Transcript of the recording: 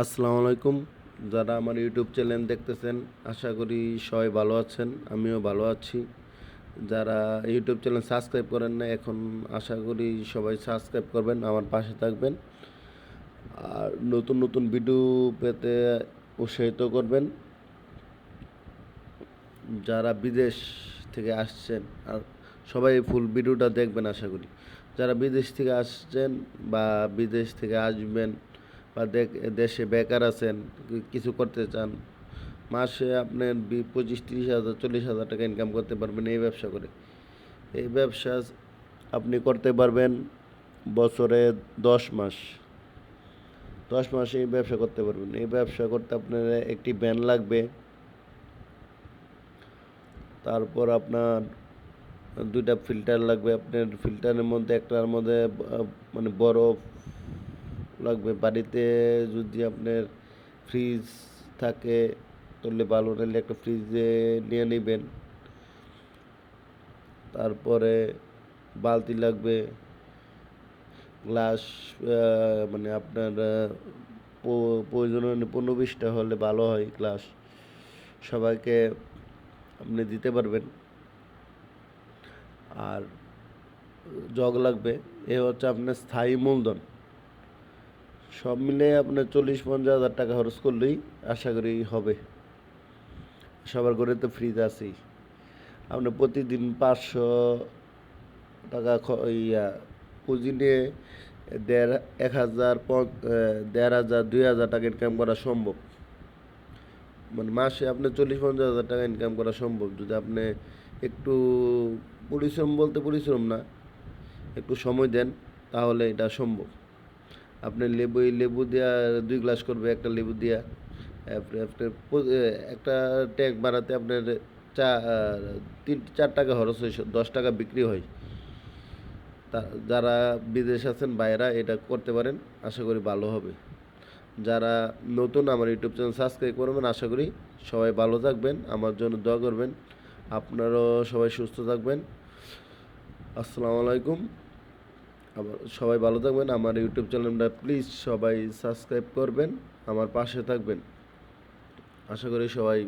আসসালামু আলাইকুম। যারা আমার ইউটিউব চ্যানেল দেখতেছেন, আশা করি সবাই ভালো আছেন, আমিও ভালো আছি। যারা ইউটিউব চ্যানেল সাবস্ক্রাইব করেন না এখন আশা করি সবাই সাবস্ক্রাইব করবেন, আমার পাশে থাকবেন। আর নতুন নতুন ভিডিও পেতে উৎসাহিত করবেন। যারা বিদেশ থেকে আসছেন, আর সবাই ফুল ভিডিওটা দেখবেন, আশা করি। যারা বিদেশ থেকে আসছেন বা বিদেশ থেকে আসবেন বা দেশে বেকার আছেন কিছু করতে চান, মাসে আপনার পঁচিশ, তিরিশ হাজার, চল্লিশ হাজার টাকা ইনকাম করতে পারবেন এই ব্যবসা করে। এই ব্যবসা আপনি করতে পারবেন বছরে দশ মাস। দশ মাসে এই ব্যবসা করতে পারবেন। এই ব্যবসা করতে আপনার একটি ব্যান লাগবে। তারপর আপনার দুইটা ফিল্টার লাগবে। আপনার ফিল্টারের মধ্যে একটার মধ্যে মানে বরফ লাগবে। বাড়িতে যদি আপনার ফ্রিজ থাকে, তাহলে ভালো। নাহলে একটা ফ্রিজে নিয়ে নেবেন। তারপরে বালতি লাগবে। গ্লাস মানে আপনার প্রয়োজন পনেরো বিশটা হলে ভালো হয় গ্লাস সবাইকে আপনি দিতে পারবেন। আর জগ লাগবে। এ হচ্ছে আপনার স্থায়ী মূলধন। সব মিলে আপনার চল্লিশ, পঞ্চাশ হাজার টাকা খরচ করলেই আশা করি হবে। সবার ঘরে তো ফ্রিজ আছেই। আপনার প্রতিদিন পাঁচশো টাকা ইয়া পুঁজি নিয়ে দেড়, এক হাজার দেড় হাজার, দুই হাজার টাকা ইনকাম করা সম্ভব। মানে মাসে আপনি চল্লিশ, পঞ্চাশ হাজার টাকা ইনকাম করা সম্ভব। যদি আপনি একটু পরিশ্রম বলতে পরিশ্রম না, একটু সময় দেন, তাহলে এটা সম্ভব। আপনি লেবু লেবু দেওয়া দুই গ্লাস করবে, একটা লেবু দেওয়া আপনার একটা ট্যাঙ্ক বানাতে আপনার চা তিন, চার টাকা খরচ হয় দশ টাকা বিক্রি হয়। তা, যারা বিদেশ আছেন বাইরা এটা করতে পারেন, আশা করি ভালো হবে। যারা নতুন আমার ইউটিউব চ্যানেল সাবস্ক্রাইব করবেন, আশা করি সবাই ভালো থাকবেন, আমার জন্য দোয়া করবেন। আপনারাও সবাই সুস্থ থাকবেন। আসসালামু আলাইকুম। আবার সবাই ভালো থাকবেন। আমার ইউটিউব চ্যানেলটা প্লিজ সবাই সাবস্ক্রাইব করবেন। আমার পাশে থাকবেন। আশা করি সবাই